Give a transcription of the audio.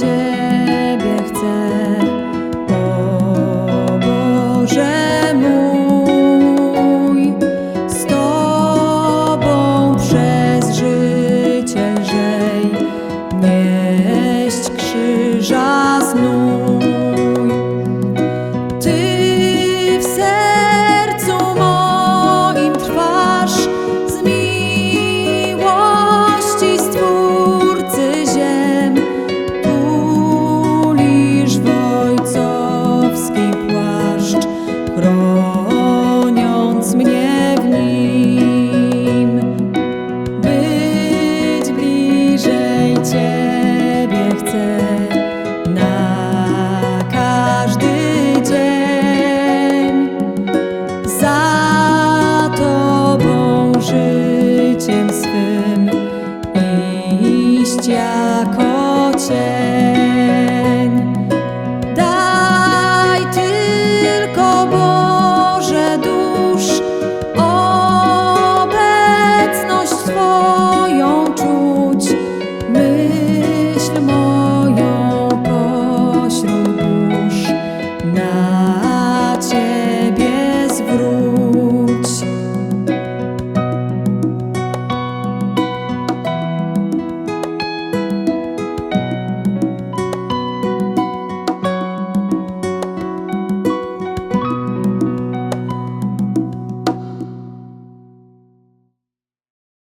Ciebie chcę, o Boże mój, z Tobą przez życie nieść krzyża. счастья.